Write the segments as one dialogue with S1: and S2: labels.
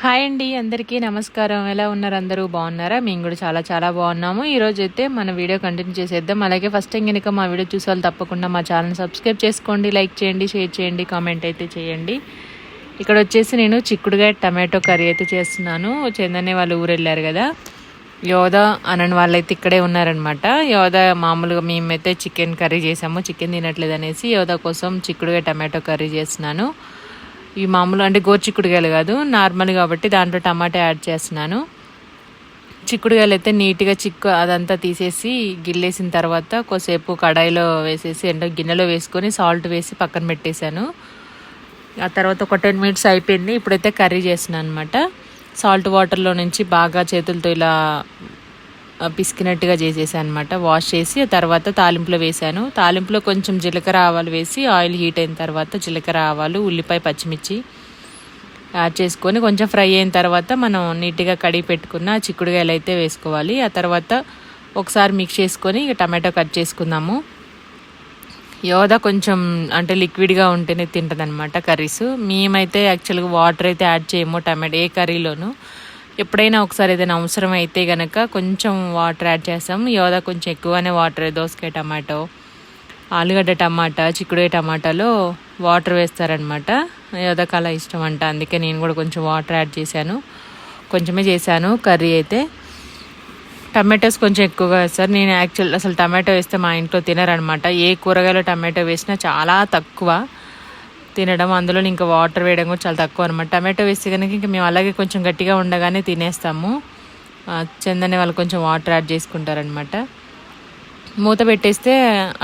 S1: Hi అండి అందరికీ నమస్కారం. ఎలా ఉన్నారు? అందరూ బాగున్నారా? మేము కూడా చాలా చాలా బాగున్నాము. ఈరోజు అయితే మన వీడియో కంటిన్యూ చేసేద్దాం. అలాగే ఫస్ట్ టైం కనుక మా వీడియో చూసే వాళ్ళు తప్పకుండా మా ఛానల్ సబ్స్క్రైబ్ చేసుకోండి లైక్ చేయండి షేర్ చేయండి కామెంట్ అయితే చేయండి. ఇక్కడ వచ్చేసి నేను చిక్కుడుగా టమాటో కర్రీ అయితే చేస్తున్నాను. చందనే వాళ్ళు ఊరు వెళ్ళారు కదా. యోధ అనని వాళ్ళైతే ఇక్కడే ఉన్నారనమాట యోధ మామూలుగా మేమైతే చికెన్ కర్రీ చేసాము. చికెన్ తినట్లేదు అనేసి యోధ కోసం చిక్కుడుగా టమాటో కర్రీ చేస్తున్నాను. ఈ మామూలు అంటే గోరుచిక్కుడుగాయలు కాదు నార్మల్ కాబట్టి దాంట్లో టమాటా యాడ్ చేస్తున్నాను. చిక్కుడుగాయలు అయితే నీట్గా చిక్కు అదంతా తీసేసి గిల్లేసిన తర్వాత కొద్దిసేపు కడాయిలో వేసేసి అంటే గిన్నెలో వేసుకొని సాల్ట్ వేసి పక్కన పెట్టేశాను. ఆ తర్వాత ఒక టెన్ మినిట్స్ అయిపోయింది. ఇప్పుడైతే కర్రీ చేస్తున్నాను అనమాట సాల్ట్ వాటర్లో నుంచి బాగా చేతులతో ఇలా పిసికినట్టుగా చేసేసాను అనమాట వాష్ చేసి తర్వాత తాలింపులో వేసాను తాలింపులో కొంచెం జీలకర్ర ఆవాలు వేసి ఆయిల్ హీట్ అయిన తర్వాత జీలకర్ర ఆవాలు ఉల్లిపాయ పచ్చిమిర్చి యాడ్ చేసుకొని కొంచెం ఫ్రై అయిన తర్వాత మనం నీట్గా కడిగి పెట్టుకున్న చిక్కుడుగాయలు అయితే వేసుకోవాలి. ఆ తర్వాత ఒకసారి మిక్స్ చేసుకొని టమాటో కట్ చేసుకుందాము. యోధ కొంచెం అంటే లిక్విడ్గా ఉంటేనే తింటుంది అనమాట కర్రీస్. మేమైతే యాక్చువల్గా వాటర్ అయితే యాడ్ చేయము టమాటో ఏ కర్రీలోనూ. ఎప్పుడైనా ఒకసారి ఏదైనా అవసరం అయితే కనుక కొంచెం వాటర్ యాడ్ చేస్తాం. యోదా కొంచెం ఎక్కువనే వాటర్ దోసకాయ టమాటో ఆలుగడ్డ టమాటా చిక్కుడుకాయ టమాటాలో వాటర్ వేస్తారనమాట. యోదకాల ఇష్టం అంట. అందుకే నేను కూడా కొంచెం వాటర్ యాడ్ చేశాను. కొంచెమే చేశాను. కర్రీ అయితే టమాటోస్ కొంచెం ఎక్కువగా వేస్తారు. నేను యాక్చువల్ అసలు టమాటో వేస్తే మా ఇంట్లో తినరనమాట. ఏ కూరగాయలో టమాటో వేసినా చాలా తక్కువ. తినడం అందులో ఇంకా వాటర్ వేయడం కూడా చాలా తక్కువ అనమాట టమాటో వేస్తే కనుక ఇంకా మేము అలాగే కొంచెం గట్టిగా ఉండగానే తినేస్తాము. చందనే వాళ్ళు కొంచెం వాటర్ యాడ్ చేసుకుంటారనమాట మూత పెట్టేస్తే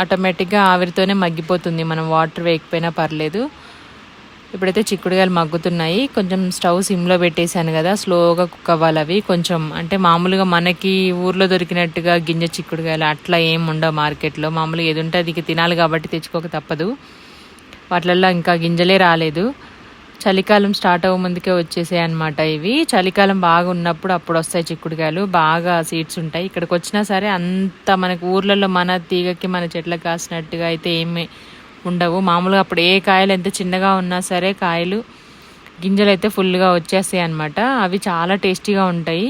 S1: ఆటోమేటిక్గా ఆవిరితోనే మగ్గిపోతుంది. మనం వాటర్ వేయకపోయినా పర్లేదు. ఇప్పుడైతే చిక్కుడుగాయలు మగ్గుతున్నాయి. కొంచెం స్టవ్ సిమ్లో పెట్టేశాను కదా స్లోగా కుక్ అవ్వాలి అవి. కొంచెం అంటే మామూలుగా మనకి ఊర్లో దొరికినట్టుగా గింజ చిక్కుడుగాయలు అట్లా ఏం ఉండవు మార్కెట్లో. మామూలుగా ఏది ఉంటే అది తినాలి కాబట్టి తెచ్చుకోక తప్పదు. వాటిల్లో ఇంకా గింజలే రాలేదు. చలికాలం స్టార్ట్ అవ్వముందుకే వచ్చేసాయి అనమాట ఇవి. చలికాలం బాగా ఉన్నప్పుడు అప్పుడు వస్తాయి చిక్కుడుకాయలు. బాగా సీడ్స్ ఉంటాయి. ఇక్కడికి వచ్చినా సరే అంత మనకు ఊర్లలో మన తీగకి మన చెట్లకు కాసినట్టుగా అయితే ఏమీ ఉండవు. మామూలుగా అప్పుడు ఏ కాయలు ఎంత చిన్నగా ఉన్నా సరే కాయలు గింజలు అయితే ఫుల్గా వచ్చేస్తాయి అనమాట అవి చాలా టేస్టీగా ఉంటాయి.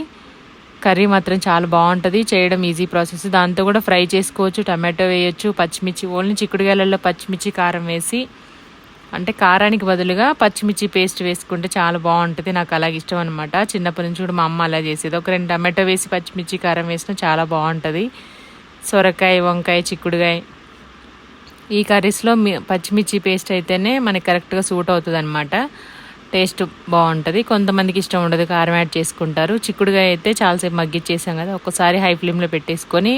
S1: కర్రీ మాత్రం చాలా బాగుంటుంది. చేయడం ఈజీ ప్రాసెస్ దాంతో కూడా ఫ్రై చేసుకోవచ్చు. టమాటో వేయచ్చు. పచ్చిమిర్చి ఓన్లీ చిక్కుడుగాయలలో పచ్చిమిర్చి కారం వేసి అంటే కారానికి బదులుగా పచ్చిమిర్చి పేస్ట్ వేసుకుంటే చాలా బాగుంటుంది. నాకు అలాగే ఇష్టం అనమాట చిన్నప్పటి నుంచి కూడా మా అమ్మ అలా చేసేది. ఒక రెండు టమాటో వేసి పచ్చిమిర్చి కారం వేసినా చాలా బాగుంటుంది. సొరకాయ వంకాయ చిక్కుడుకాయ ఈ కర్రీస్లో పచ్చిమిర్చి పేస్ట్ అయితేనే మనకి కరెక్ట్గా సూట్ అవుతుంది అనమాట టేస్ట్ బాగుంటుంది. కొంతమందికి ఇష్టం ఉండదు కారం యాడ్ చేసుకుంటారు. చిక్కుడుగా అయితే చాలాసేపు మగ్గిచ్చేసాం కదా ఒకసారి హై ఫ్లేమ్లో పెట్టేసుకొని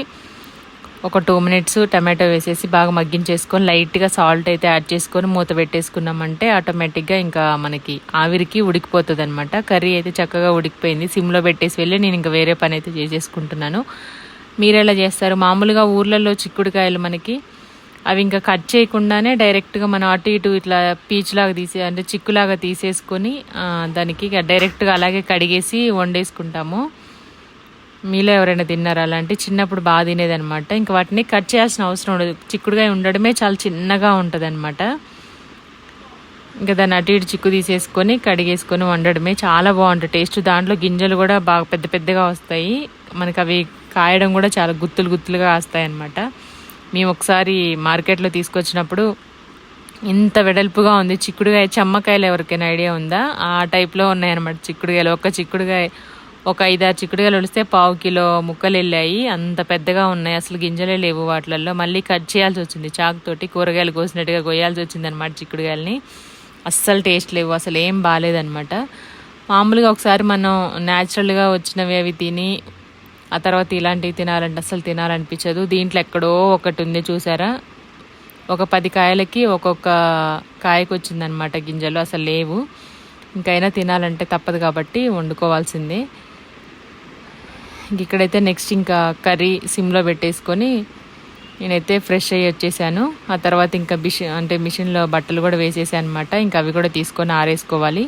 S1: ఒక టూ మినిట్స్ టమాటో వేసేసి బాగా మగ్గించేసుకొని లైట్గా సాల్ట్ అయితే యాడ్ చేసుకొని మూత పెట్టేసుకున్నామంటే ఆటోమేటిక్గా ఇంకా మనకి ఆవిరికి ఉడికిపోతుంది అనమాట కర్రీ అయితే చక్కగా ఉడికిపోయింది. సిమ్లో పెట్టేసి వెళ్ళి నేను ఇంకా వేరే పని అయితే చేసేసుకుంటున్నాను. మీరు ఎలా చేస్తారు? మామూలుగా ఊర్లలో చిక్కుడుకాయలు మనకి అవి ఇంకా కట్ చేయకుండానే డైరెక్ట్గా మనం అటు ఇటు ఇట్లా పీచులాగా తీసే అంటే చిక్కులాగా తీసేసుకొని దానికి డైరెక్ట్గా అలాగే కడిగేసి వండేసుకుంటాము. మీలో ఎవరైనా తిన్నారా అలాంటి? చిన్నప్పుడు బాగా తినేదనమాట ఇంకా వాటిని కట్ చేయాల్సిన అవసరం ఉండదు. చిక్కుడుగా ఉండడమే చాలా చిన్నగా ఉంటుంది అనమాట ఇంకా దాన్ని అటు ఇటు చిక్కు తీసేసుకొని కడిగేసుకొని వండడమే చాలా బాగుంటుంది. టేస్ట్ దాంట్లో గింజలు కూడా బాగా పెద్ద పెద్దగా వస్తాయి. మనకి అవి కాయడం కూడా చాలా గుత్తులు గుత్తులుగా వస్తాయి అనమాట మేము ఒకసారి మార్కెట్లో తీసుకొచ్చినప్పుడు ఇంత వెడల్పుగా ఉంది. చిక్కుడుగాయ చెమ్మకాయలు ఎవరికైనా ఐడియా ఉందా? ఆ టైప్లో ఉన్నాయన్నమాట చిక్కుడుగాయలు. ఒక చిక్కుడుగాయ ఒక ఐదారు చిక్కుడుగాయలు వలిస్తే పావు కిలో ముక్కలు వెళ్ళాయి. అంత పెద్దగా ఉన్నాయి. అసలు గింజలే లేవు వాటిలలో మళ్ళీ కట్ చేయాల్సి వచ్చింది చాకుతోటి. కూరగాయలు కోసినట్టుగా కొయ్యాల్సి వచ్చింది అనమాట చిక్కుడుగాయలని. అస్సలు టేస్ట్ లేవు. అసలు ఏం బాగాలేదనమాట మామూలుగా ఒకసారి మనం న్యాచురల్గా వచ్చినవి అవి తిని ఆ తర్వాత ఇలాంటివి తినాలంటే అసలు తినాలనిపించదు. దీంట్లో ఎక్కడో ఒకటి ఉంది చూసారా? ఒక పది కాయలకి ఒక్కొక్క కాయకు వచ్చిందనమాట గింజలు అసలు లేవు. ఇంకైనా తినాలంటే తప్పదు కాబట్టి వండుకోవాల్సిందే. ఇక్కడైతే నెక్స్ట్ ఇంకా కర్రీ సిమ్లో పెట్టేసుకొని నేనైతే ఫ్రెష్ అయ్యి వచ్చేసాను. ఆ తర్వాత ఇంకా మిషన్ అంటే మిషన్లో బట్టలు కూడా వేసేసాను అనమాట ఇంకా అవి కూడా తీసుకొని ఆరేసుకోవాలి.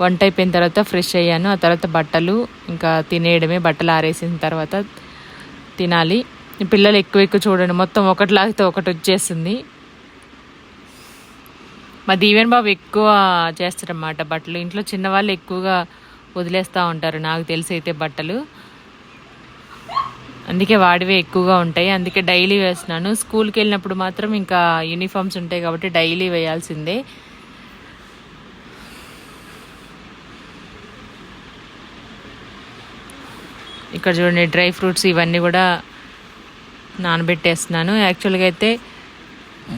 S1: వంట అయిపోయిన తర్వాత ఫ్రెష్ అయ్యాను. ఆ తర్వాత బట్టలు ఇంకా తినేయడమే. బట్టలు ఆరేసిన తర్వాత తినాలి. పిల్లలు ఎక్కువ ఎక్కువ చూడండి. మొత్తం ఒకటి లాగితే ఒకటి వచ్చేస్తుంది మా దీవెన్ బాబు ఎక్కువ చేస్తారన్నమాట బట్టలు. ఇంట్లో చిన్నవాళ్ళు ఎక్కువగా వదిలేస్తూ ఉంటారు. నాకు తెలిసి అయితే బట్టలు. అందుకే వాడివే ఎక్కువగా ఉంటాయి. అందుకే డైలీ వేస్తున్నాను. స్కూల్కి వెళ్ళినప్పుడు మాత్రం ఇంకా యూనిఫామ్స్ ఉంటాయి కాబట్టి డైలీ వేయాల్సిందే. ఇక్కడ చూడండి డ్రై ఫ్రూట్స్ ఇవన్నీ కూడా నానబెట్టేస్తున్నాను. యాక్చువల్గా అయితే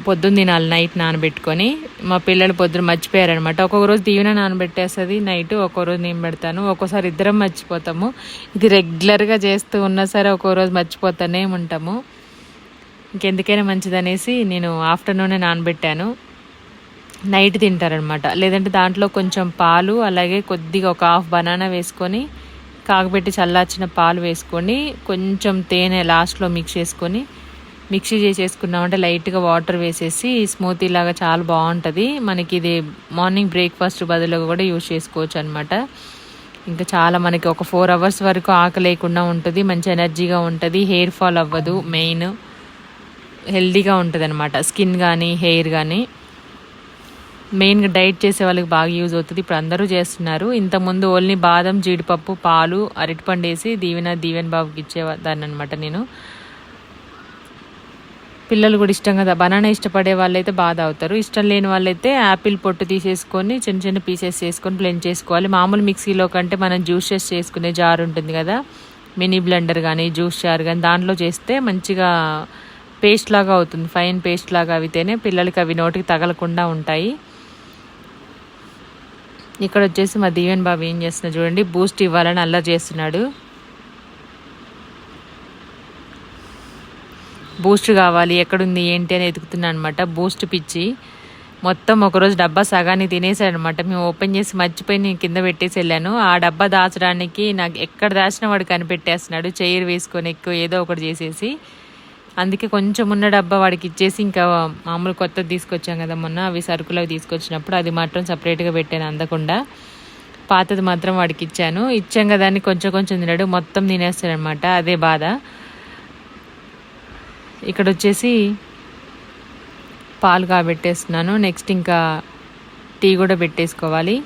S1: పొద్దున్న తినాలి నైట్ నానబెట్టుకొని. మా పిల్లలు పొద్దున మర్చిపోయారనమాట ఒక్కొక్క రోజు దీవెన నానబెట్టేస్తుంది నైట్ ఒక్కో రోజు నేను పెడతాను. ఒక్కోసారి ఇద్దరం మర్చిపోతాము. ఇది రెగ్యులర్గా చేస్తూ ఉన్నా సరే ఒక్కో రోజు మర్చిపోతూనే ఉంటాము. ఇంకెందుకైనా మంచిదనేసి నేను ఆఫ్టర్నూనే నానబెట్టాను. నైట్ తింటారనమాట లేదంటే దాంట్లో కొంచెం పాలు అలాగే కొద్దిగా ఒక హాఫ్ బనానా వేసుకొని కాగబెట్టి చల్లార్చిన పాలు వేసుకొని కొంచెం తేనె లాస్ట్లో మిక్స్ చేసుకొని మిక్సీ చేసేసుకున్నామంటే లైట్గా వాటర్ వేసేసి స్మూతీ లాగా చాలా బాగుంటుంది. మనకి ఇది మార్నింగ్ బ్రేక్ఫాస్ట్ బదులుగా కూడా యూజ్ చేసుకోవచ్చు అనమాట ఇంకా చాలా మనకి ఒక ఫోర్ అవర్స్ వరకు ఆకలి లేకుండా ఉంటుంది మంచి ఎనర్జీగా ఉంటుంది. హెయిర్ ఫాల్ అవ్వదు మెయిన్ హెల్దీగా ఉంటుంది అనమాట స్కిన్ కానీ హెయిర్ కానీ మెయిన్గా డైట్ చేసే వాళ్ళకి బాగా యూజ్ అవుతుంది. ఇప్పుడు అందరూ చేస్తున్నారు. ఇంతకుముందు ఓన్లీ బాదం జీడిపప్పు పాలు అరటిపండు వేసి దీవెన దీవెన్ బాబుకి ఇచ్చేదాన్ని అనమాట నేను. పిల్లలు కూడా ఇష్టంగా బనానా ఇష్టపడే వాళ్ళైతే బాధ అవుతారు ఇష్టం లేని వాళ్ళైతే యాపిల్ పొట్టు తీసేసుకొని చిన్న చిన్న పీసెస్ చేసుకొని బ్లెండ్ చేసుకోవాలి. మామూలు మిక్సీలో కంటే మనం జ్యూసెస్ చేసుకునే జార్ ఉంటుంది కదా మినీ బ్లెండర్ కానీ జ్యూస్ జార్ కానీ దాంట్లో చేస్తే మంచిగా పేస్ట్ లాగా అవుతుంది. ఫైన్ పేస్ట్ లాగా అవితేనే పిల్లలకి అవి నోటికి తగలకుండా ఉంటాయి. ఇక్కడ వచ్చేసి మా దీవెన్ బాబు ఏం చేస్తున్నా చూడండి బూస్ట్ ఇవ్వాలని అల్లరి చేస్తున్నాడు. బూస్ట్ కావాలి ఎక్కడుంది ఏంటి అని ఎతుకుతున్నా అనమాట బూస్ట్ పిచ్చి. మొత్తం ఒకరోజు డబ్బా సగాన్ని తినేసాడనమాట మేము ఓపెన్ చేసి మర్చిపోయి నేను కింద పెట్టేసి వెళ్ళాను. ఆ డబ్బా దాచడానికి నాకు ఎక్కడ దాచిన వాడు కనిపెట్టేస్తున్నాడు. చైర్ వేసుకొని ఎక్కువ ఏదో ఒకటి చేసేసి. అందుకే కొంచెం ఉన్న డబ్బా వాడికి ఇచ్చేసి ఇంకా మామూలు కొత్తది తీసుకొచ్చాం కదా మొన్న అవి సరుకులు అవి తీసుకొచ్చినప్పుడు అది మాత్రం సపరేట్గా పెట్టాను అందకుండా. పాతది మాత్రం వాడికి ఇచ్చాను. ఇచ్చాం కదా అని కొంచెం కొంచెం తిన్నాడు మొత్తం తినేస్తాడనమాట. అదే బాధ. ఇక్కడ వచ్చేసి పాలు కాబెట్టేస్తున్నాను. నెక్స్ట్ ఇంకా టీ కూడా పెట్టేసుకోవాలి.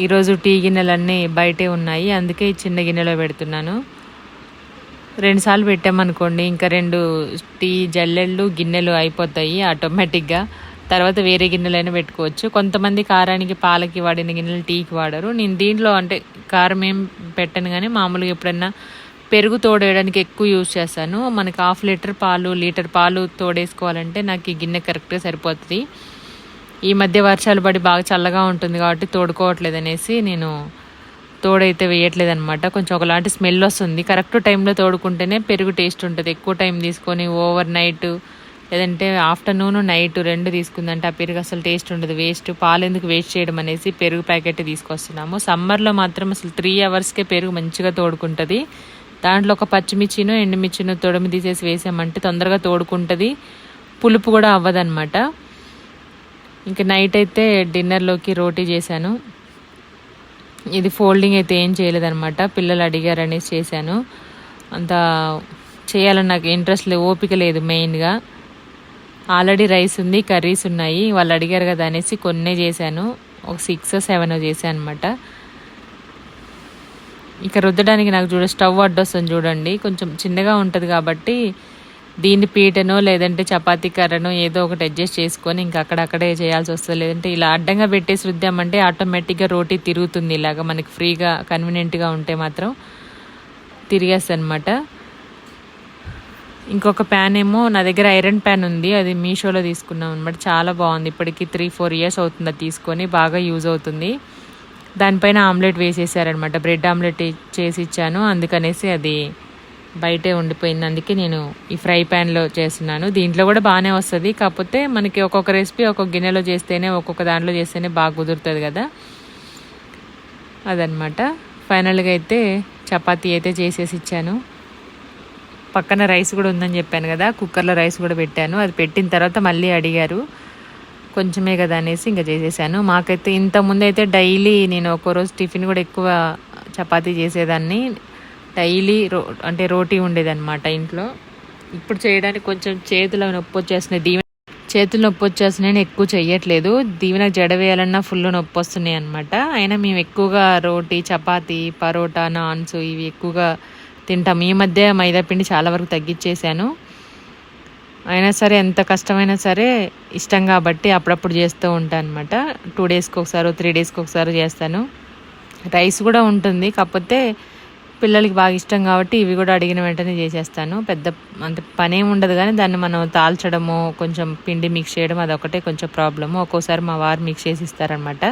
S1: ఈరోజు టీ గిన్నెలన్నీ బయటే ఉన్నాయి. అందుకే ఈ చిన్న గిన్నెలో పెడుతున్నాను. రెండుసార్లు పెట్టామనుకోండి ఇంకా రెండు టీ జల్లెళ్ళు గిన్నెలు అయిపోతాయి ఆటోమేటిక్గా. తర్వాత వేరే గిన్నెలైనా పెట్టుకోవచ్చు. కొంతమంది కారానికి పాలకి వాడిన గిన్నెలు టీకి వాడరు. నేను దీంట్లో అంటే కారం ఏం పెట్టను కానీ మామూలుగా ఎప్పుడన్నా పెరుగు తోడేయడానికి ఎక్కువ యూజ్ చేస్తాను. మనకి హాఫ్ లీటర్ పాలు లీటర్ పాలు తోడేసుకోవాలంటే నాకు ఈ గిన్నె కరెక్ట్గా సరిపోతుంది. ఈ మధ్య వర్షాలు పడి బాగా చల్లగా ఉంటుంది కాబట్టి తోడుకోవట్లేదు అనేసి నేను తోడైతే వేయట్లేదు అనమాట కొంచెం ఒకలాంటి స్మెల్ వస్తుంది. కరెక్ట్ టైంలో తోడుకుంటేనే పెరుగు టేస్ట్ ఉంటుంది. ఎక్కువ టైం తీసుకొని ఓవర్ నైట్ లేదంటే ఆఫ్టర్నూన్ నైట్ రెండు తీసుకుందంటే ఆ పెరుగు అసలు టేస్ట్ ఉండదు. వేస్ట్ పాలు ఎందుకు వేస్ట్ చేయడం అనేసి పెరుగు ప్యాకెట్ తీసుకొస్తున్నాము. సమ్మర్లో మాత్రం అసలు త్రీ అవర్స్కే పెరుగు మంచిగా తోడుకుంటుంది. దాంట్లో ఒక పచ్చిమిర్చిను ఎండుమిర్చిను తొడమి తీసేసి వేసామంటే తొందరగా తోడుకుంటుంది. పులుపు కూడా అవ్వదన్నమాట. ఇంకా నైట్ అయితే డిన్నర్లోకి రోటీ చేశాను. ఇది ఫోల్డింగ్ అయితే ఏం చేయలేదన్నమాట. పిల్లలు అడిగారనేసి చేశాను. అంత చేయాలని నాకు ఇంట్రెస్ట్ లేదు ఓపిక లేదు మెయిన్గా. ఆల్రెడీ రైస్ ఉంది కర్రీస్ ఉన్నాయి. వాళ్ళు అడిగారు కదా అనేసి కొన్నే చేశాను. ఒక సిక్స్ సెవెన్ చేశాను అనమాట ఇక రుద్దడానికి నాకు చూడ స్టవ్ అడ్డొస్తుంది చూడండి. కొంచెం చిన్నగా ఉంటుంది కాబట్టి దీన్ని పీటనో లేదంటే చపాతీ కర్రనో ఏదో ఒకటి అడ్జస్ట్ చేసుకొని ఇంకా అక్కడక్కడే చేయాల్సి వస్తుంది లేదంటే ఇలా అడ్డంగా పెట్టేసి రుద్దామంటే ఆటోమేటిక్గా రోటీ తిరుగుతుంది ఇలాగ మనకి ఫ్రీగా కన్వీనియంట్గా ఉంటే మాత్రం తిరిగేస్తుంది అనమాట ఇంకొక ప్యాన్ ఏమో నా దగ్గర ఐరన్ ప్యాన్ ఉంది అది మీషోలో తీసుకున్నాం అనమాట చాలా బాగుంది. ఇప్పటికి త్రీ ఫోర్ ఇయర్స్ అవుతుంది అది తీసుకొని బాగా యూజ్ అవుతుంది. దానిపైన ఆమ్లెట్ వేసేసారనమాట బ్రెడ్ ఆమ్లెట్ చేసి ఇచ్చాను. అందుకనేసి అది బయటే ఉండిపోయింది అందుకే నేను ఈ ఫ్రై ప్యాన్లో చేస్తున్నాను. దీంట్లో కూడా బాగానే వస్తుంది. కాకపోతే మనకి ఒక్కొక్క రెసిపీ ఒక్కొక్క గిన్నెలో చేస్తేనే ఒక్కొక్క దాంట్లో చేస్తేనే బాగా కుదురుతుంది కదా. అదనమాట ఫైనల్గా అయితే చపాతీ అయితే చేసేసి ఇచ్చాను. పక్కన రైస్ కూడా ఉందని చెప్పాను కదా. కుక్కర్లో రైస్ కూడా పెట్టాను. అది పెట్టిన తర్వాత మళ్ళీ అడిగారు. కొంచెమే కదా అనేసి ఇంకా చేసేసాను. మాకైతే ఇంతకుముందు అయితే డైలీ నేను ఒక్కో రోజు టిఫిన్ కూడా ఎక్కువ చపాతీ చేసేదాన్ని. డైలీ రో అంటే రోటీ ఉండేదన్నమాట ఇంట్లో. ఇప్పుడు చేయడానికి కొంచెం చేతిలో నొప్పి వచ్చేసిన దీవెన చేతులు నొప్పి వచ్చేస్తున్నాయని ఎక్కువ చెయ్యట్లేదు. దీవెన జడ వేయాలన్నా ఫుల్ నొప్పి వస్తున్నాయి అనమాట అయినా మేము ఎక్కువగా రోటీ చపాతి పరోటా నాన్స్ ఇవి ఎక్కువగా తింటాం. ఈ మధ్య మైదా పిండి చాలా వరకు తగ్గించేశాను. అయినా సరే ఎంత కష్టమైనా సరే ఇష్టం కాబట్టి అప్పుడప్పుడు చేస్తూ ఉంటాను అనమాట టూ డేస్కి ఒకసారి త్రీ డేస్కి ఒకసారి చేస్తాను. రైస్ కూడా ఉంటుంది. కాకపోతే పిల్లలకి బాగా ఇష్టం కాబట్టి ఇవి కూడా అడిగిన వెంటనే చేసేస్తాను. పెద్ద అంత పని ఏమి ఉండదు కానీ దాన్ని మనం తాల్చడము కొంచెం పిండి మిక్స్ చేయడం అదొకటే కొంచెం ప్రాబ్లము ఒక్కోసారి మా వారు మిక్స్ చేసి ఇస్తారనమాట